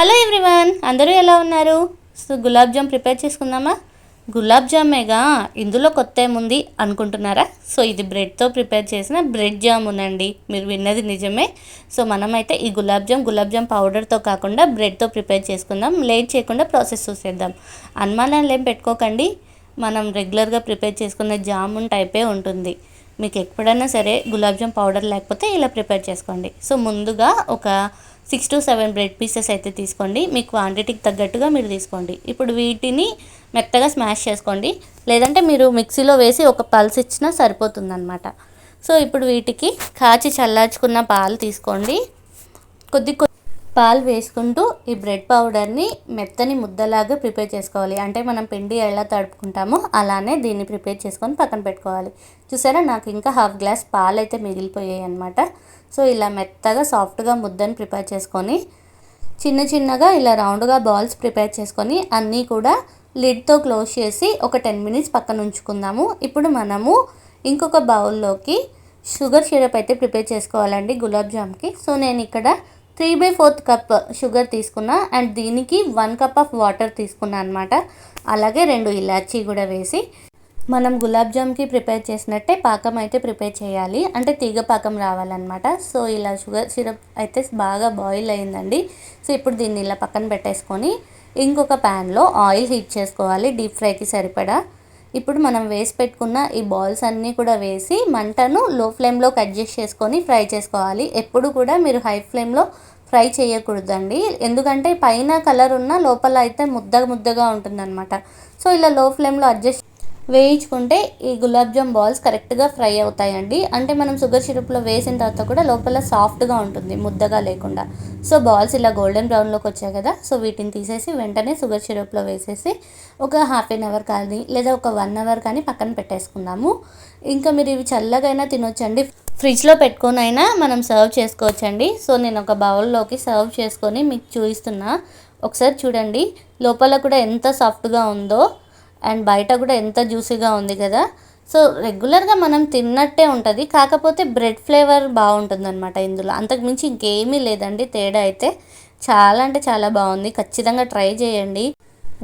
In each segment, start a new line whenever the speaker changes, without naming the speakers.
Hello everyone అందరూ ఎలా ఉన్నారు? సో గులాబ్ జామ్ ప్రిపేర్ చేసుకుందామా? గులాబ్ జామేగా? ఇందులో కొత్త ఏముంది అనుకుంటున్నారా? సో ఇది బ్రెడ్తో ప్రిపేర్ చేసిన బ్రెడ్ జామున్ అండి మీరు విన్నది నిజమే. సో మనమైతే ఈ గులాబ్ జామ్ గులాబ్ జామ్ పౌడర్తో కాకుండా బ్రెడ్తో ప్రిపేర్ చేసుకుందాం. లేట్ చేయకుండా ప్రాసెస్ చూసేద్దాం. అనుమానాలు ఏం పెట్టుకోకండి. మనం రెగ్యులర్గా ప్రిపేర్ చేసుకునే జామున్ టైపే ఉంటుంది. మీకు ఎప్పుడైనా సరే గులాబ్ జామ్ పౌడర్ లేకపోతే ఇలా ప్రిపేర్ చేసుకోండి. సో ముందుగా ఒక six to seven bread pieces అయితే తీసుకోండి. మీ క్వాంటిటీకి తగ్గట్టుగా మీరు తీసుకోండి. ఇప్పుడు వీటిని మెత్తగా స్మాష్ చేసుకోండి. లేదంటే మీరు మిక్సీలో వేసి ఒక పల్స్ ఇచ్చినా సరిపోతుందన్నమాట. సో ఇప్పుడు వీటికి కాచి చల్లార్చుకున్న పాలు తీసుకోండి. కొద్ది కొద్ది పాలు వేసుకుంటూ ఈ బ్రెడ్ పౌడర్ని మెత్తని ముద్దలాగా ప్రిపేర్ చేసుకోవాలి. అంటే మనం పిండి ఎలా తడుపుకుంటామో అలానే దీన్ని ప్రిపేర్ చేసుకొని పక్కన పెట్టుకోవాలి. చూసారా? నాకు ఇంకా హాఫ్ గ్లాస్ పాలు అయితే మిగిలిపోయాయి అనమాట సో ఇలా మెత్తగా సాఫ్ట్గా ముద్దని ప్రిపేర్ చేసుకొని చిన్న చిన్నగా ఇలా రౌండ్గా బాల్స్ ప్రిపేర్ చేసుకొని అన్నీ కూడా లిడ్తో క్లోజ్ చేసి ఒక టెన్ మినిట్స్ పక్కన ఉంచుకుందాము. ఇప్పుడు మనము ఇంకొక బౌల్లోకి షుగర్ సిరప్ అయితే ప్రిపేర్ చేసుకోవాలండి గులాబ్ జామ్కి. సో నేను ఇక్కడ three by fourth cup sugar తీసుకున్నా అండ్ దీనికి వన్ కప్ ఆఫ్ వాటర్ తీసుకున్నా అనమాట అలాగే రెండు ఇలాచీ కూడా వేసి మనం గులాబ్ జామ్కి ప్రిపేర్ చేసినట్టే పాకం అయితే ప్రిపేర్ చేయాలి. అంటే తీగ పాకం రావాలన్నమాట. సో ఇలా షుగర్ సిరప్ అయితే బాగా బాయిల్ అయిందండి. సో ఇప్పుడు దీన్ని ఇలా పక్కన పెట్టేసుకొని ఇంకొక ప్యాన్లో ఆయిల్ హీట్ చేసుకోవాలి. డీప్ ఫ్రైకి సరిపడా. ఇప్పుడు మనం వేసి పెట్టుకున్న ఈ బాల్స్ అన్నీ కూడా వేసి మంటను లో ఫ్లేమ్లోకి అడ్జస్ట్ చేసుకొని ఫ్రై చేసుకోవాలి. ఎప్పుడు కూడా మీరు హై ఫ్లేమ్లో ఫ్రై చేయకూడదండి. ఎందుకంటే పైన కలర్ ఉన్న లోపల అయితే ముద్ద ముద్దగా ఉంటుందన్నమాట. సో ఇలా లో ఫ్లేమ్లో అడ్జస్ట్ వేయించుకుంటే ఈ గులాబ్ జామ్ బాల్స్ కరెక్ట్గా ఫ్రై అవుతాయండి. అంటే మనం షుగర్ సిరప్లో వేసిన తర్వాత కూడా లోపల సాఫ్ట్గా ఉంటుంది ముద్దగా లేకుండా. సో బాల్స్ ఇలా గోల్డెన్ బ్రౌన్లోకి వచ్చాయి కదా సో వీటిని తీసేసి వెంటనే షుగర్ సిరప్లో వేసేసి ఒక హాఫ్ ఎన్ అవర్ కానీ లేదా ఒక వన్ అవర్ కానీ పక్కన పెట్టేసుకుందాము. ఇంకా మీరు ఇవి చల్లగైనా తినొచ్చండి. ఫ్రిడ్జ్లో పెట్టుకొని అయినా మనం సర్వ్ చేసుకోవచ్చండి. సో నేను ఒక బౌల్లోకి సర్వ్ చేసుకొని మీకు చూపిస్తున్నా. ఒకసారి చూడండి లోపల కూడా ఎంత సాఫ్ట్గా ఉందో. అండ్ బయట కూడా ఎంత జ్యూసీగా ఉంది కదా. సో రెగ్యులర్గా మనం తిన్నట్టే ఉంటుంది. కాకపోతే బ్రెడ్ ఫ్లేవర్ బాగుంటుంది అనమాట ఇందులో అంతకుమించి ఇంకేమీ లేదండి తేడా అయితే. చాలా అంటే చాలా బాగుంది. ఖచ్చితంగా ట్రై చేయండి.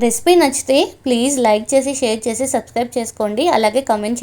రెసిపీ నచ్చితే ప్లీజ్ లైక్ చేసి షేర్ చేసి సబ్స్క్రైబ్ చేసుకోండి. అలాగే కమెంట్ చేయండి.